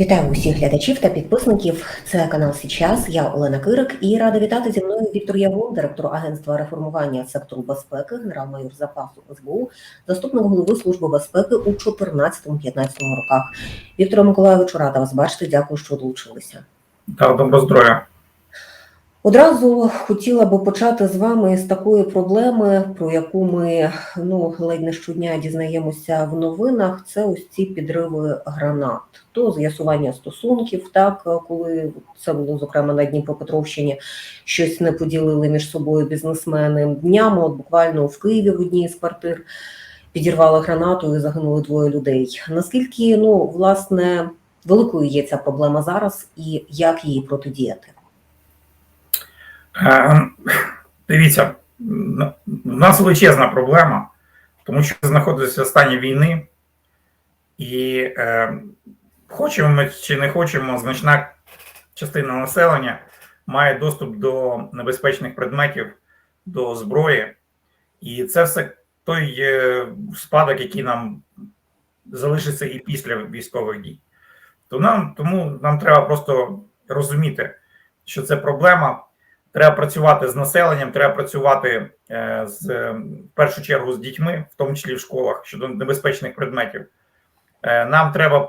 Вітаю усіх глядачів та підписників. Це канал Січас. Я Олена Кирик і рада вітати зі мною Віктор Явун, директор агентства реформування сектору безпеки, генерал-майор запасу СБУ, заступник голови служби безпеки у 14-15 роках. Віктора Миколайовичу, рада вас бачити. Дякую, що долучилися. Та добро здоров'я. Одразу хотіла би почати з вами з такої проблеми, про яку ми ну ледь не щодня дізнаємося в новинах. Це ось ці підриви гранат, то з'ясування стосунків, так коли це було зокрема на Дніпропетровщині, щось не поділили між собою бізнесмени. Днями, от буквально в Києві в одній з квартир підірвали гранату і загинули двоє людей. Наскільки ну власне великою є ця проблема зараз, і як її протидіяти? Е, Дивіться, в нас величезна проблема, тому що знаходиться в стані війни, і е, хочемо ми чи не хочемо, значна частина населення має доступ до небезпечних предметів, до зброї, і це все той е, спадок, який нам залишиться і після військових дій. То нам, тому нам треба просто розуміти, що це проблема. Треба працювати з населенням, треба працювати е, з е, в першу чергу з дітьми, в тому числі в школах щодо небезпечних предметів. Е, Нам треба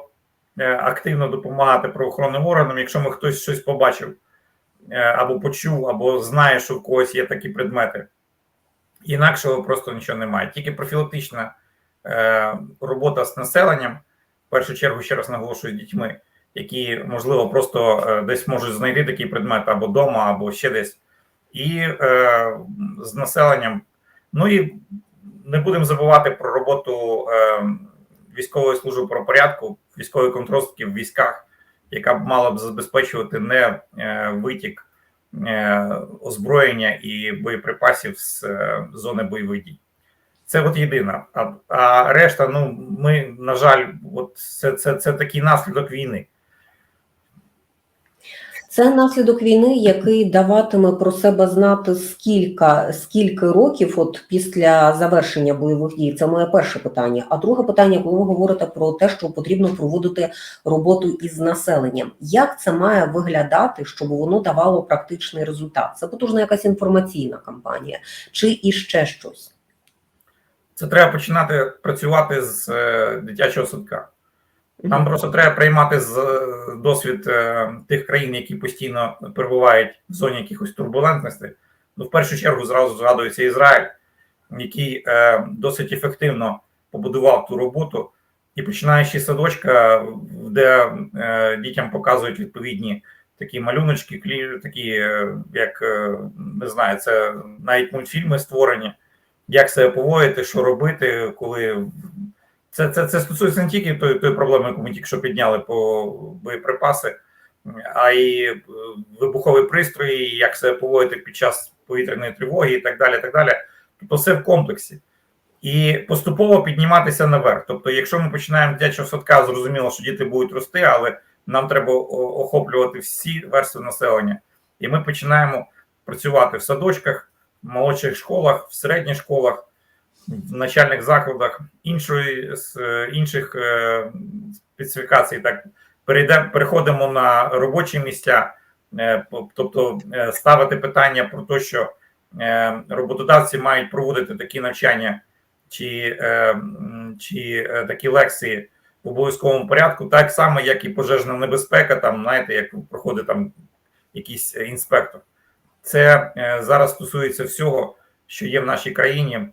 активно допомагати правоохоронним органам, якщо ми хтось щось побачив або почув, або знає, що в когось є такі предмети. Інакшого просто нічого немає. Тільки профілактична робота з населенням, в першу чергу, ще раз наголошую, з дітьми які можливо просто е, десь можуть знайти такий предмет або вдома, або ще десь, і е, з населенням. Ну і не будемо забувати про роботу е, військової служби правопорядку, військової контростки в військах, яка б мала б забезпечувати не е, витік е, озброєння і боєприпасів з е, зони бойових дій. Це от єдина. А, а решта, ну ми, на жаль, от це, це, це такий наслідок війни. Це наслідок війни, який даватиме про себе знати скільки, скільки років от після завершення бойових дій. Це моє перше питання. А друге питання, коли ви говорите про те, що потрібно проводити роботу із населенням, як це має виглядати, щоб воно давало практичний результат? Це потужна якась інформаційна кампанія чи іще щось? Це треба починати працювати з е, дитячого садка. Нам просто треба приймати з е, досвід е, тих країн, які постійно перебувають в зоні якихось турбулентностей. Ну, в першу чергу, зразу згадується Ізраїль, який е, досить ефективно побудував ту роботу, і починаючи з садочка, де е, дітям показують відповідні такі малюночки, клі, такі, е, як е, не знаю, це навіть мультфільми створені, як себе поводити, що робити, коли це це, це стосується не тільки тої, тої проблеми, яку ми тільки що підняли по боєприпаси, а й е, вибухові пристрої, як себе поводити під час повітряної тривоги і так далі. так далі. Тобто все в комплексі. І поступово підніматися наверх. Тобто, якщо ми починаємо дитячого садка, зрозуміло, що діти будуть рости, але нам треба охоплювати всі верстви населення. І ми починаємо працювати в садочках, в молодших школах, в середніх школах в начальних закладах іншої з е, інших е, специфікацій. Так перейдемо, переходимо на робочі місця, е, тобто ставити питання про те, що роботодавці мають проводити такі навчання чи, чи такі лекції в обов'язковому порядку, так само, як і пожежна небезпека, там знаєте, як проходить там якийсь інспектор. Це зараз стосується всього, що є в нашій країні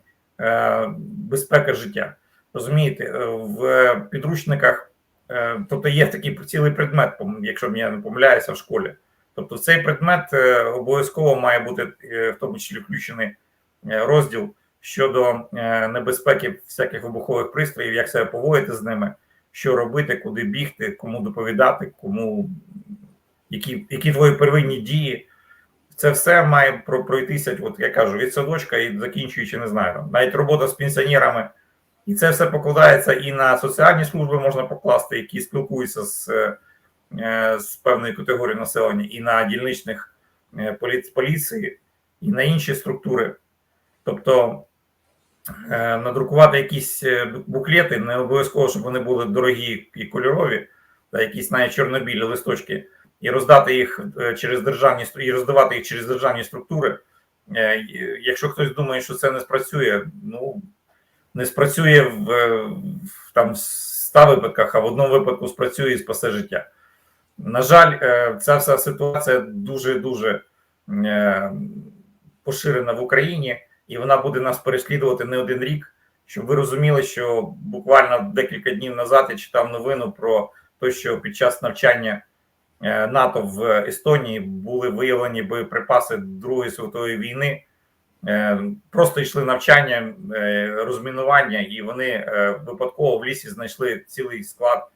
безпека життя. Розумієте, е, в підручниках, е, тобто є такий цілий предмет, якщо я не помиляюся в школі. Тобто, цей предмет е, обов'язково має бути е, в тому числі включений е, розділ щодо е, небезпеки всяких вибухових пристроїв, як себе поводити з ними, що робити, куди бігти, кому доповідати, кому які, які твої первинні дії. Це все має про- пройтися, от я кажу, від садочка і закінчуючи, не знаю, навіть робота з пенсіонерами. І це все покладається і на соціальні служби можна покласти, які спілкуються з, е, з певною категорією населення, і на дільничних е, полі- поліції, і на інші структури. Тобто е, надрукувати якісь буклети, не обов'язково, щоб вони були дорогі і кольорові, та якісь навіть чорнобілі листочки, і роздати їх е, через державні і роздавати їх через державні структури. Е, Якщо хтось думає, що це не спрацює, ну не спрацює в, в там 100 випадках, а в одному випадку спрацює і спасе життя. На жаль, е, ця вся ситуація дуже дуже поширена в Україні, і вона буде нас переслідувати не один рік. Щоб ви розуміли, що буквально декілька днів назад я читав новину про те, що під час навчання НАТО в Естонії були виявлені боєприпаси Другої світової війни. Е, Просто йшли навчання, е, розмінування, і вони е, випадково в лісі знайшли цілий склад,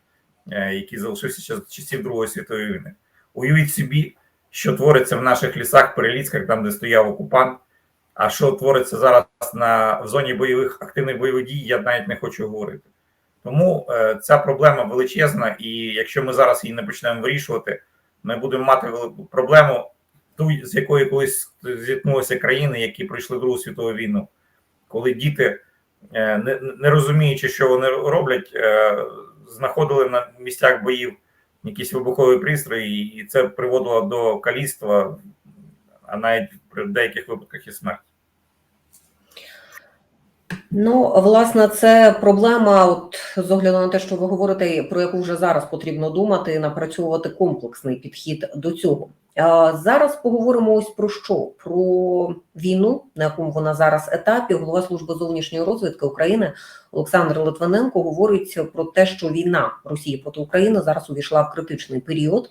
е, який залишився ще з часів Другої світової війни. Уявіть собі, що твориться в наших лісах, переліцьках, там, де стояв окупант. А що твориться зараз на в зоні бойових активних бойових дій, я навіть не хочу говорити. Тому е, ця проблема величезна, і якщо ми зараз її не почнемо вирішувати, ми будемо мати велику проблему, ту, з якою колись зіткнулися країни, які пройшли Другу світову війну, коли діти, е, не, розуміючи, що вони роблять, е, знаходили на місцях боїв якісь вибухові пристрої, і це приводило до каліцтва, а навіть при деяких випадках і смерті. Ну, власне, це проблема, от з огляду на те, що ви говорите, про яку вже зараз потрібно думати, напрацьовувати комплексний підхід до цього. Зараз поговоримо ось про що? Про війну, на якому вона зараз етапі. Голова служби зовнішньої розвідки України Олександр Литвиненко говорить про те, що війна Росії проти України зараз увійшла в критичний період.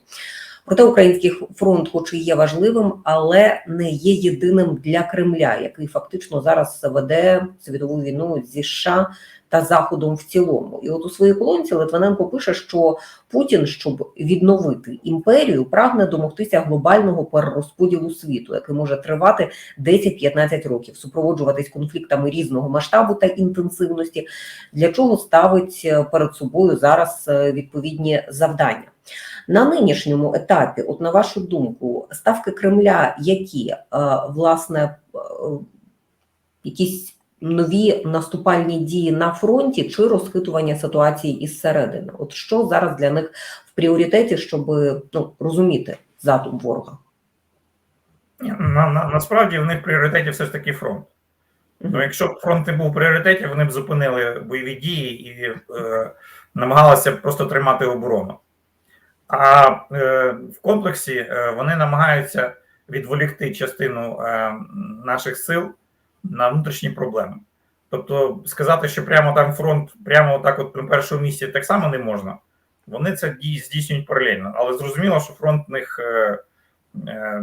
Проте український фронт, хоч і є важливим, але не є єдиним для Кремля, який фактично зараз веде світову війну зі США та Заходом в цілому. І от у своїй колонці Литвиненко пише, що Путін, щоб відновити імперію, прагне домогтися глобального перерозподілу світу, який може тривати 10-15 років, супроводжуватись конфліктами різного масштабу та інтенсивності, для чого ставить е, перед собою зараз е, відповідні завдання. На нинішньому етапі, от на вашу думку, ставки Кремля, які е, власне е, якісь нові наступальні дії на фронті чи розхитування ситуації із середини? От що зараз для них в пріоритеті, щоб ну, розуміти задум ворога? На, на, насправді в них в пріоритеті все ж таки фронт. Ну, якщо б фронт не був в пріоритеті, вони б зупинили бойові дії і е, намагалися просто тримати оборону. А е, в комплексі е, вони намагаються відволікти частину е, наших сил на внутрішні проблеми. Тобто сказати, що прямо там фронт, прямо так, от на першому місці, так само не можна. Вони це здійснюють паралельно, але зрозуміло, що фронт в них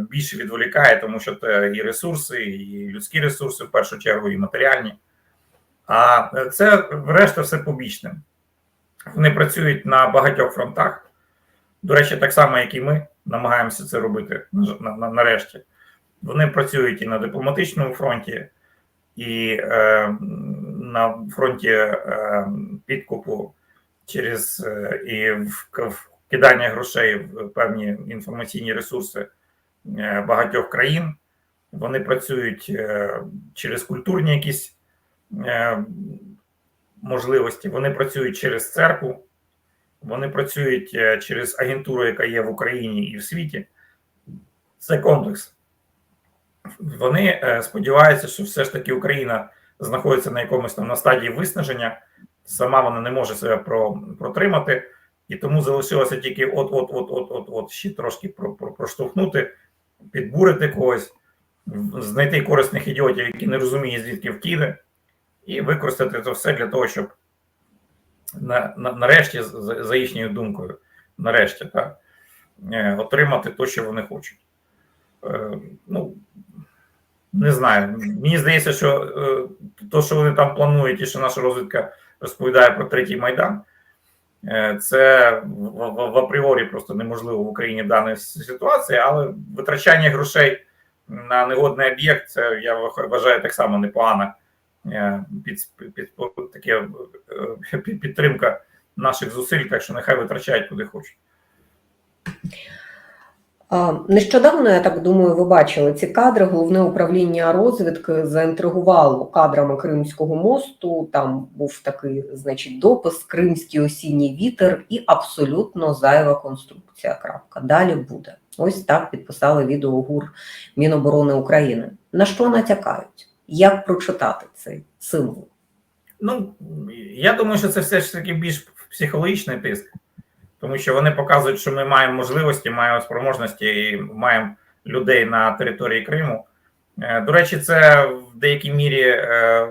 більше відволікає, тому що це і ресурси, і людські ресурси, в першу чергу, і матеріальні. А це, врешті, все побічне. Вони працюють на багатьох фронтах. До речі, так само, як і ми намагаємося це робити на, на, на- нарешті. Вони працюють і на дипломатичному фронті, і е, на фронті е, підкупу через е, і в- вкидання грошей в певні інформаційні ресурси е, багатьох країн. Вони працюють е, через культурні якісь е, можливості, вони працюють через церкву, вони працюють е, через агентуру, яка є в Україні і в світі. Це комплекс. Вони е, сподіваються, що все ж таки Україна знаходиться на якомусь там на стадії виснаження, сама вона не може себе про, протримати, і тому залишилося тільки от-от-от-от-от-от ще трошки про, про, проштовхнути, підбурити когось, знайти корисних ідіотів, які не розуміють, звідки вкиди, і використати це все для того, щоб на, на, нарешті, за, за їхньою думкою, нарешті, так, е, отримати те, що вони хочуть. Е, ну, не знаю. Мені здається, що е, то, що вони там планують, і що наша розвідка розповідає про третій майдан, е, це в, в, в апріорі просто неможливо в Україні дана ситуація, але витрачання грошей на негодний об'єкт, це я вважаю так само непогана під, під, під, таке, е, під, підтримка наших зусиль, так що нехай витрачають куди хочуть. Нещодавно, я так думаю, ви бачили ці кадри. Головне управління розвідки заінтригувало кадрами Кримського мосту. Там був такий, значить, допис Кримський осінній вітер і абсолютно зайва конструкція. Крапка. Далі буде. Ось так підписали відео ГУР Міноборони України. На що натякають? Як прочитати цей символ? Ну, я думаю, що це все ж таки більш психологічний тиск, тому що вони показують, що ми маємо можливості, маємо спроможності і маємо людей на території Криму. Е, До речі, це в деякій мірі е,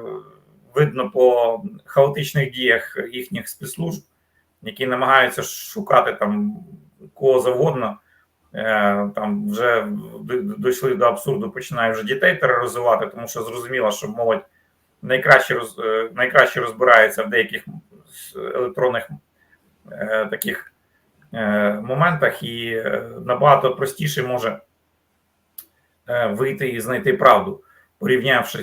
видно по хаотичних діях їхніх спецслужб, які намагаються шукати там кого завгодно. Е, Там вже дійшли до абсурду, починають вже дітей тероризувати, тому що зрозуміло, що молодь найкраще роз, е, найкраще розбирається в деяких електронних е, таких моментах і набагато простіше може вийти і знайти правду, порівнявши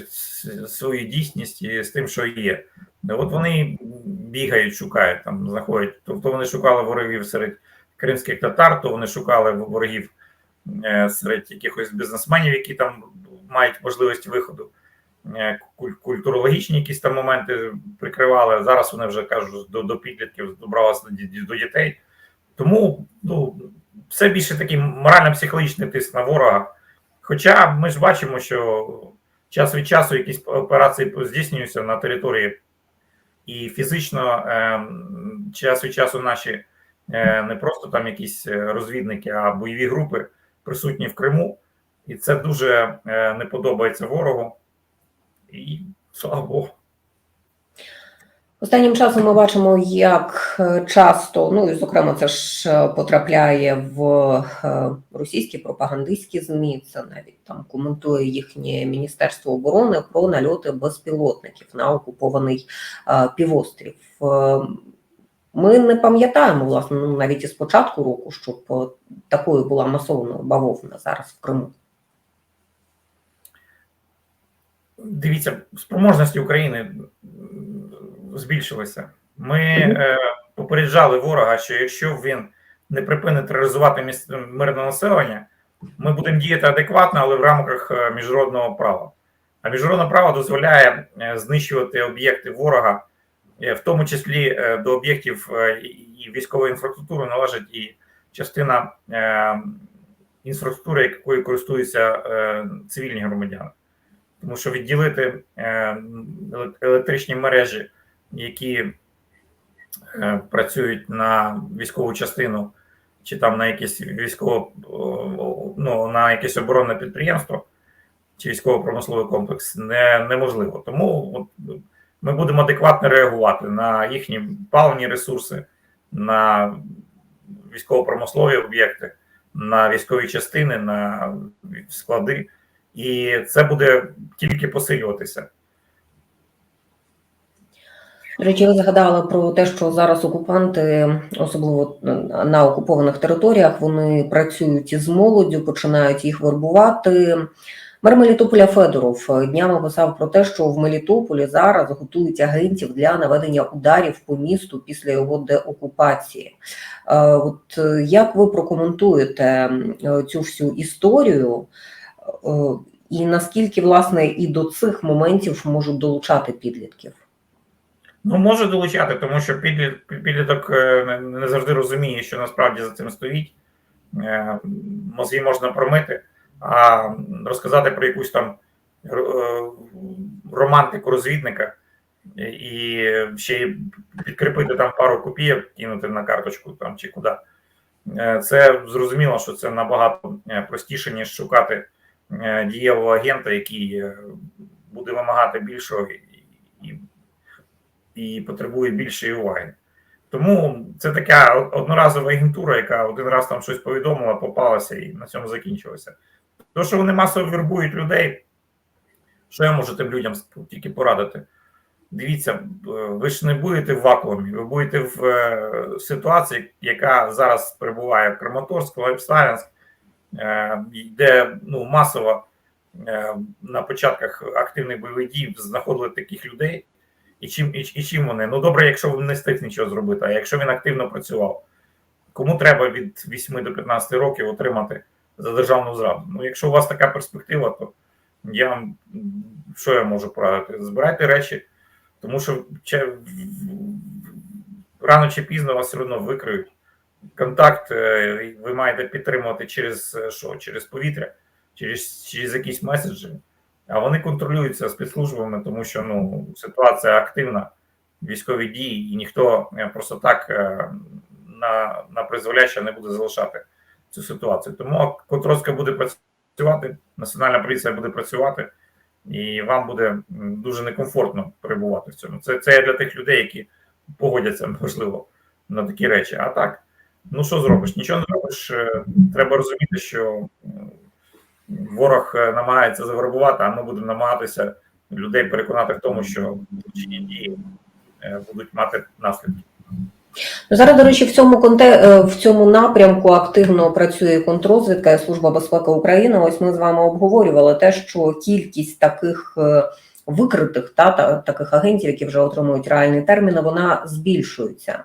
свою дійсність з тим, що є. От вони бігають, шукають там, знаходять. Тобто вони шукали ворогів серед кримських татар, то вони шукали ворогів е, серед якихось бізнесменів, які там мають можливість виходу е, культурологічні якісь там моменти прикривали. Зараз вони вже кажуть до, до підлітків добралися до, до дітей. Тому ну, все більше такий морально-психологічний тиск на ворога. Хоча ми ж бачимо, що час від часу якісь операції здійснюються на території, і фізично е, час від часу наші не просто там якісь е, розвідники, а бойові групи присутні в Криму. І це дуже е, не подобається ворогу. І слава Богу. Останнім часом ми бачимо, як е, часто, ну і зокрема, це ж е, потрапляє в е, російські пропагандистські змі. Це навіть там коментує їхнє міністерство оборони про нальоти безпілотників на окупований е, півострів. Ми не пам'ятаємо власне ну, навіть із початку року, щоб такою була масована бавовна зараз в Криму. Дивіться, спроможності України збільшилися. Ми е, попереджали ворога, що якщо він не припинить тероризувати міс- мирне населення, ми будемо діяти адекватно, але в рамках е, міжнародного права. А міжнародне право дозволяє е, знищувати об'єкти ворога, в тому числі е, до об'єктів е, і військової інфраструктури належить і частина е, інфраструктури, якою користуються е, цивільні громадяни. Тому що відділити е, електричні мережі, які е, працюють на військову частину, чи там на якесь військово ну на якесь оборонне підприємство, чи військово-промисловий комплекс, не, неможливо. Тому от, ми будемо адекватно реагувати на їхні паливні ресурси, на військово-промислові об'єкти, на військові частини, на склади. І це буде тільки посилюватися. Речі, ви згадали про те, що зараз окупанти, особливо на окупованих територіях, вони працюють із молоддю, починають їх вербувати. Мер Мелітополя Федоров днями писав про те, що в Мелітополі зараз готують агентів для наведення ударів по місту після його деокупації. Е, От е, як ви прокоментуєте е, цю всю історію? Е, І наскільки власне і до цих моментів можуть долучати підлітків? Ну, може долучати, тому що підліт, підліток е, не- завжди розуміє, що насправді за цим стоїть. Е, Мозги можна промити, а розказати про якусь там е, романтику розвідника і ще підкріпити там пару копійок, кинути на карточку там чи куди. Е, Це зрозуміло, що це набагато е, простіше, ніж шукати дієвого агента, який буде вимагати більшого і, і потребує більшої уваги. Тому це така одноразова агентура, яка один раз там щось повідомила, попалася і на цьому закінчилося. То, що вони масово вербують людей, що я можу тим людям тільки порадити? Дивіться, е, ви ж не будете в вакуумі, ви будете в е, ситуації, яка зараз перебуває в Краматорську, Лайпсталянськ, е, де ну, масово на початках активних бойових дій знаходили таких людей. І чим і, і чим вони? Ну добре, якщо він не встиг нічого зробити, а якщо він активно працював, кому треба від 8 до 15 років отримати за державну зраду. Ну, якщо у вас така перспектива, то я вам що я можу порадити? Збирайте речі, тому що че- рано чи пізно вас все одно викриють. Контакт е, ви маєте підтримувати через е, що? Через повітря, через, через якісь меседжі. А вони контролюються спецслужбами, тому що ну, ситуація активна, військові дії, і ніхто е, просто так на, на призволяще не буде залишати цю ситуацію. Тому контрольська буде працювати, національна поліція буде працювати, і вам буде дуже некомфортно перебувати в цьому. Це, це для тих людей, які погодяться, можливо, на такі речі. А так, ну що зробиш? Нічого не робиш. Е, Треба розуміти, що ворог е, намагається завербувати, а ми будемо намагатися людей переконати в тому, що злочинні дії е, будуть мати наслідки. Ну, Зараз, до речі, в цьому конте е, в цьому напрямку активно працює контррозвідка і Служба безпеки України. Ось ми з вами обговорювали те, що кількість таких е, викритих та, та таких агентів, які вже отримують реальні терміни, вона збільшується.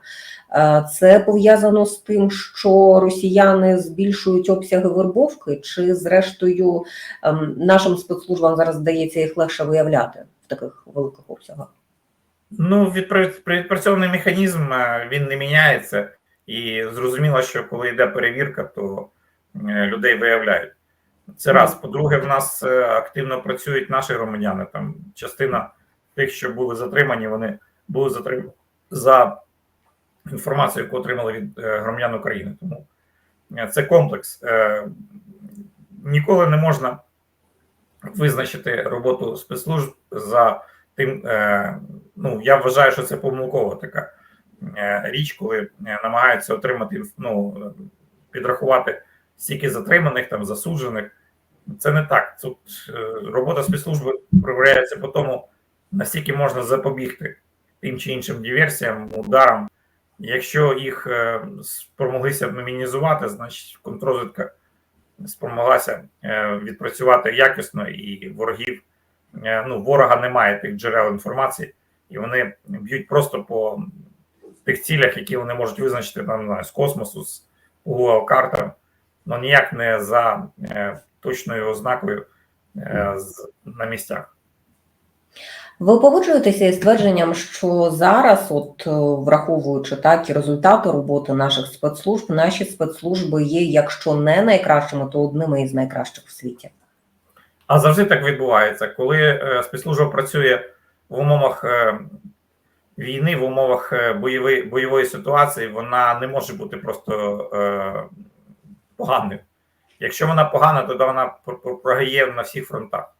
Е, Це пов'язано з тим, що росіяни збільшують обсяги вербовки, чи зрештою ем, нашим спецслужбам зараз здається їх легше виявляти в таких великих обсягах. Ну, відпрацьований механізм е, він не міняється, і зрозуміло, що коли йде перевірка, то е, людей виявляють. Це раз. По-друге, в нас е, активно працюють наші громадяни. Там частина тих, що були затримані, вони були затримані за інформацією, яку отримали від громадян України. Тому це комплекс. Ніколи не можна визначити роботу спецслужб за тим, е, ну я вважаю, що це помилкова така е, річ, коли е, намагаються отримати ну, підрахувати стільки затриманих, там засуджених. Це не так. Тут робота спецслужби проявляється по тому, наскільки можна запобігти тим чи іншим диверсіям, ударам. Якщо їх спромоглися мінімізувати, значить контррозвідка спромоглася відпрацювати якісно і ворогів ну, ворога немає тих джерел інформації, і вони б'ють просто по тих цілях, які вони можуть визначити там, знаю, з космосу, з Google картам, але ніяк не за е, точною ознакою е, з, на місцях. Ви погоджуєтеся із твердженням, що зараз, от е, враховуючи так і результати роботи наших спецслужб, наші спецслужби є, якщо не найкращими, то одними із найкращих в світі. А завжди так відбувається, коли е, спецслужба працює в умовах е, війни, в умовах е, бойової, бойової ситуації, вона не може бути просто поганою. Якщо вона погана, то вона пр- пр- програє на всіх фронтах.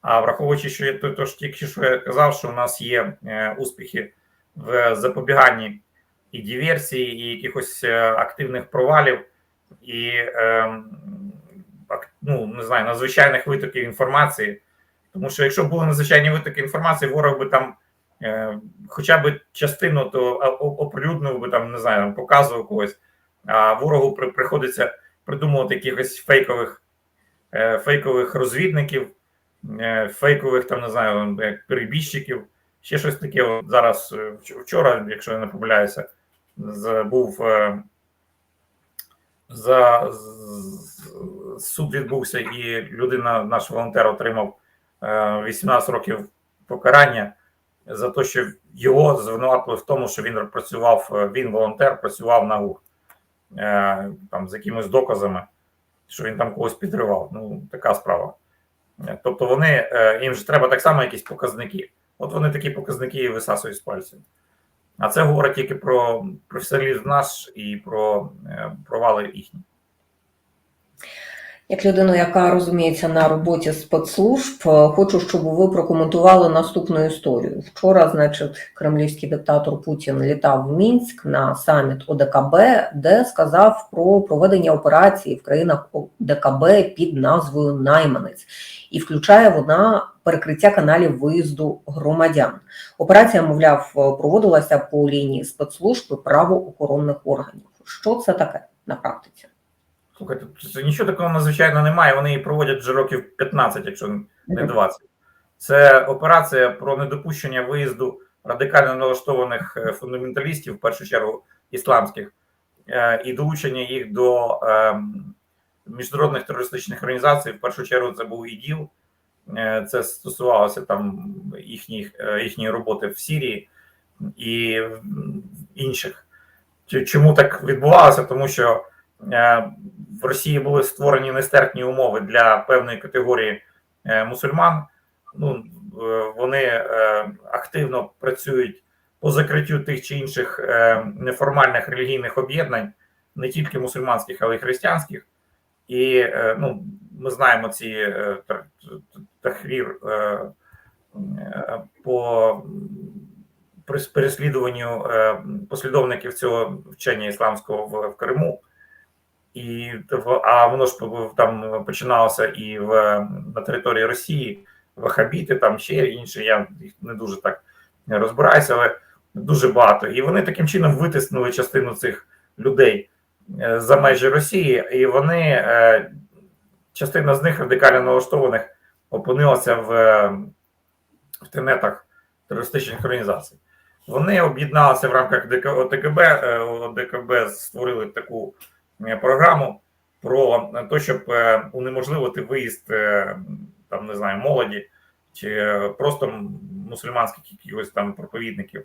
А враховуючи, що я то, ж тільки що я казав, що у нас є успіхи в запобіганні і диверсії, і якихось активних провалів, і е, ну, не знаю, надзвичайних витоків інформації. Тому що якщо були надзвичайні витоки інформації, ворог би там е, хоча б частину то оприлюднив би там, не знаю, там, показував когось, а ворогу при, приходиться придумувати якихось фейкових, е, фейкових розвідників, е, фейкових там, не знаю, як перебіжчиків, ще щось таке. Зараз е, вчора, якщо я не помиляюся, був е, за суд відбувся, і людина, наш волонтер, отримав е, 18 років покарання за те, що його звинуватили в тому, що він працював, е, він волонтер, працював на ГУР е, там з якимись доказами, що він там когось підривав. Ну, така справа. Е, Тобто вони е, їм ж треба так само якісь показники. От вони такі показники і висасують з пальців. А це говорить тільки про професіоналізм наш і про е, провали їхні. Як людина, яка розуміється на роботі спецслужб, е, хочу, щоб ви прокоментували наступну історію. Вчора, значить, кремлівський диктатор Путін літав в Мінськ на саміт ОДКБ, де сказав про проведення операції в країнах ОДКБ під назвою Найманець, і включає вона перекриття каналів виїзду громадян. Операція, мовляв, проводилася по лінії спецслужб і правоохоронних органів. Що це таке на практиці? Слухайте, це нічого такого надзвичайного немає. Вони її проводять вже років 15, якщо не 20. Це операція про недопущення виїзду радикально налаштованих е, фундаменталістів, в першу чергу ісламських, е, і долучення їх до ем, міжнародних терористичних організацій. В першу чергу це був ІДІЛ, Е, це стосувалося там їхніх, їхньої роботи в Сірії і в інших. Чому так відбувалося? Тому що в Росії були створені нестерпні умови для певної категорії е, мусульман. Ну, е, вони е, активно працюють по закриттю тих чи інших е, неформальних релігійних об'єднань, не тільки мусульманських, але й християнських. І е, ну, ми знаємо ці е, та- та- тахрір е, е, по переслідуванню е, послідовників цього вчення ісламського в Криму. І а воно ж там починалося і в на території Росії, вахабіти, там ще інші. Я їх не дуже так розбираюся, але дуже багато. І вони таким чином витиснули частину цих людей е, за межі Росії, і вони е, частина з них радикально налаштованих опинилася в, в тенетах терористичних організацій. Вони об'єдналися в рамках ДК, ОТКБ, е, ОДКБ створили таку програму про те, щоб е, унеможливити виїзд е, там, не знаю, молоді чи е, просто мусульманських якихось там проповідників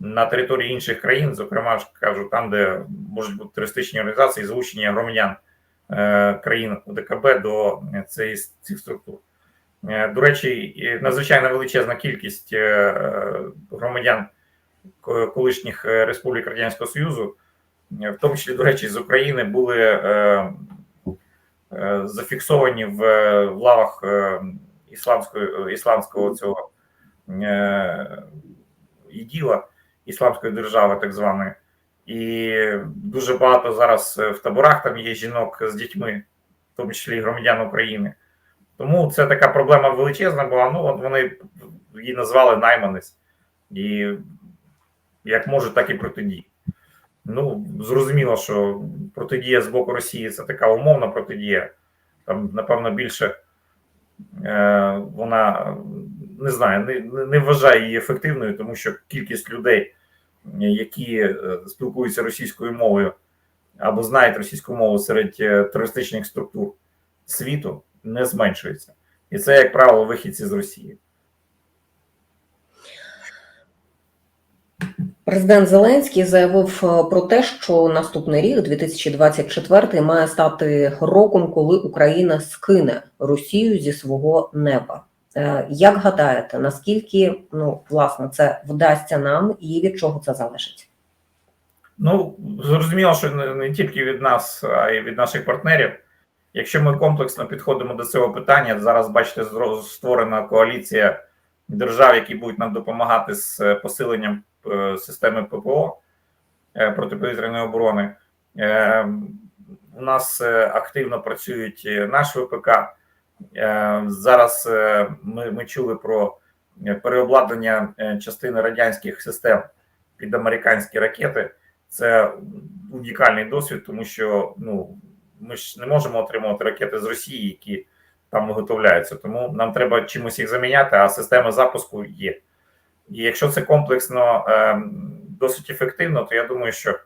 на території інших країн, зокрема ж кажу, там, де можуть бути терористичні організації, залучення громадян е, країн ОДКБ до е, цієї цих структур. Е, До речі, надзвичайно величезна кількість е, громадян колишніх е, республік Радянського Союзу, е, в тому числі, до речі, з України, були е, е, зафіксовані в, е, в лавах е, ісламської, ісламського цього е, іділа, ісламської держави, так званої. І дуже багато зараз е, в таборах там є жінок з дітьми, в тому числі громадян України. Тому це така проблема величезна була. Ну, вони її назвали найманець. І як можуть, так і протидії. Ну, зрозуміло, що протидія з боку Росії це така умовна протидія. Там, напевно, більше е, вона не знаю, не, не- вважає її ефективною, тому що кількість людей, які е, спілкуються російською мовою або знають російську мову серед е, терористичних структур світу, не зменшується. І це, як правило, вихідці з Росії. Президент Зеленський заявив е, про те, що наступний рік, 2024, має стати роком, коли Україна скине Росію зі свого неба. Е, Як гадаєте, наскільки ну власне це вдасться нам, і від чого це залежить? Ну, зрозуміло, що не, тільки від нас, а й від наших партнерів. Якщо ми комплексно підходимо до цього питання, зараз бачите, створена коаліція держав, які будуть нам допомагати з е, посиленням системи ППО е, протиповітряної оборони. Е, У нас е, активно працюють е, наш ВПК. Е, Зараз е, ми, ми чули про е, переобладнання е, частини радянських систем під американські ракети. Це унікальний досвід, тому що ну ми ж не можемо отримувати ракети з Росії, які там виготовляються. Тому нам треба чимось їх заміняти, а система запуску є. І якщо це комплексно е, досить ефективно, то я думаю, що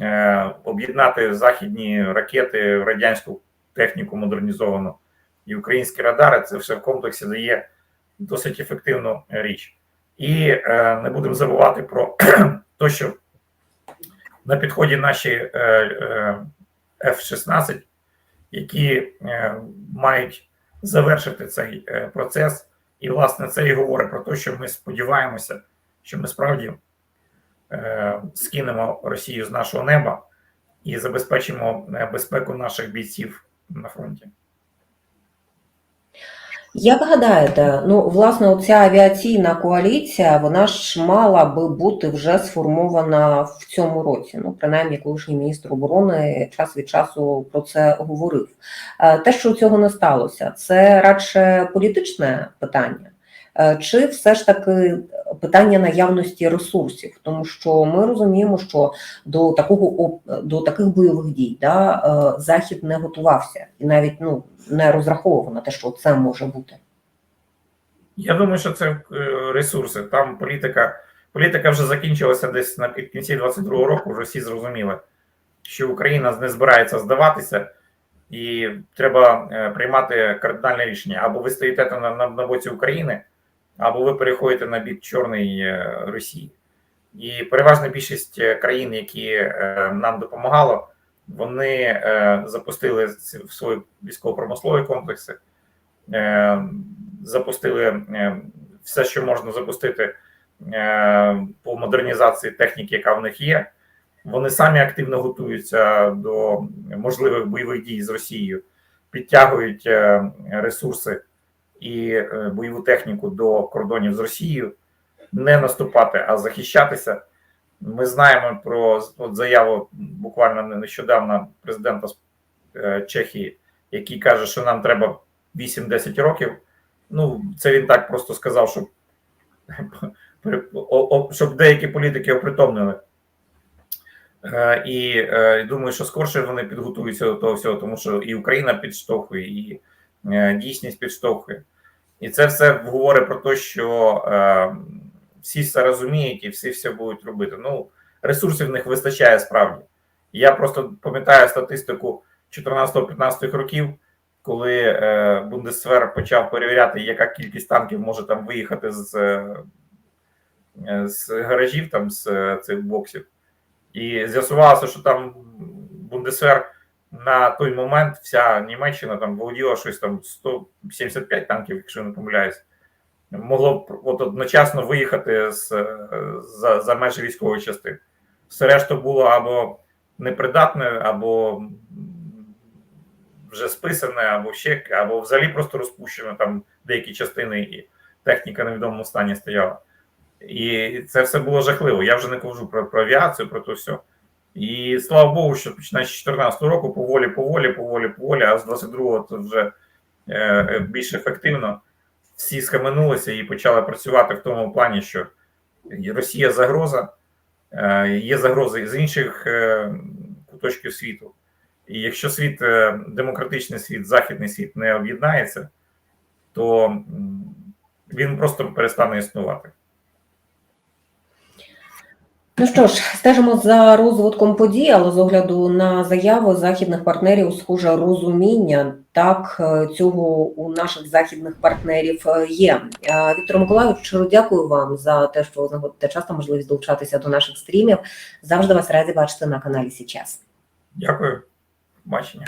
е, об'єднати західні ракети, радянську техніку модернізовану і українські радари, це все в комплексі дає досить ефективну річ. І е, не будемо забувати про те, що на підході наші е, е, F-16, які мають завершити цей процес. І, власне, це і говорить про те, що ми сподіваємося, що ми справді е, скинемо Росію з нашого неба і забезпечимо е, безпеку наших бійців на фронті. Як гадаєте, ну власне, оця авіаційна коаліція, вона ж мала би бути вже сформована в цьому році. Ну, принаймні, колишній міністр оборони час від часу про це говорив. Е, Те, що цього не сталося, це радше політичне питання, Е, чи все ж таки питання наявності ресурсів, тому що ми розуміємо, що до такого до таких бойових дій да, е, захід не готувався і навіть ну не розраховував на те, що це може бути. Я думаю, що це е, ресурси. Там політика, політика вже закінчилася десь наприкінці 22-го року. Вже всі зрозуміли, що Україна не збирається здаватися, і треба е, приймати кардинальне рішення. Або ви стоїте на, на, на боці України, або ви переходите на бік чорної е, Росії. І переважна більшість е, країн, які е, нам допомагали, вони запустили в свої військово-промислові комплекси, запустили все, що можна запустити по модернізації техніки, яка в них є. Вони самі активно готуються до можливих бойових дій з Росією, підтягують ресурси і е, бойову техніку до кордонів з Росією, не наступати, а захищатися. Ми знаємо про от заяву буквально нещодавно президента е, Чехії, який каже, що нам треба 8-10 років. Ну, це він так просто сказав, щоб, щоб деякі політики опритомнили. Е, І думаю, що скорше вони підготуються до того всього, тому що і Україна підштовхує, і дійсність підштовхує. І це все говорить про те, що е, всі все розуміють і всі все будуть робити. Ну, ресурсів в них вистачає справді. Я просто пам'ятаю статистику 14-15 років, коли е, Бундесвер почав перевіряти, яка кількість танків може там виїхати з, е, з гаражів, там з е, цих боксів. І з'ясувалося, що там Бундесвер на той момент вся Німеччина там володіла щось там 175 танків, якщо не помиляюсь. Могло от одночасно виїхати з, е, за, за межі військової частини. Все решта було або непридатне, або вже списане, або ще, або взагалі просто розпущено там деякі частини, і техніка на відомому стані стояла. І це все було жахливо. Я вже не кажу про, про авіацію, про то все. І слава Богу, що починаючи з 2014 року, поволі, поволі, поволі, поволі, а з 22-го це вже е, більш ефективно. Всі схаменулися і почали працювати в тому плані, що Росія загроза, е, є загрози з інших е, куточків світу. І якщо світ, е, демократичний світ, західний світ не об'єднається, то він просто перестане існувати. Ну що ж, стежимо за розвитком подій, але з огляду на заяву західних партнерів, схоже, розуміння так е, цього у наших західних партнерів е, є. Е, Віктор Миколайович, щиро дякую вам за те, що ви знаходите час можливість долучатися до наших стрімів. Завжди вас раді бачити на каналі Січас. Дякую, бачення.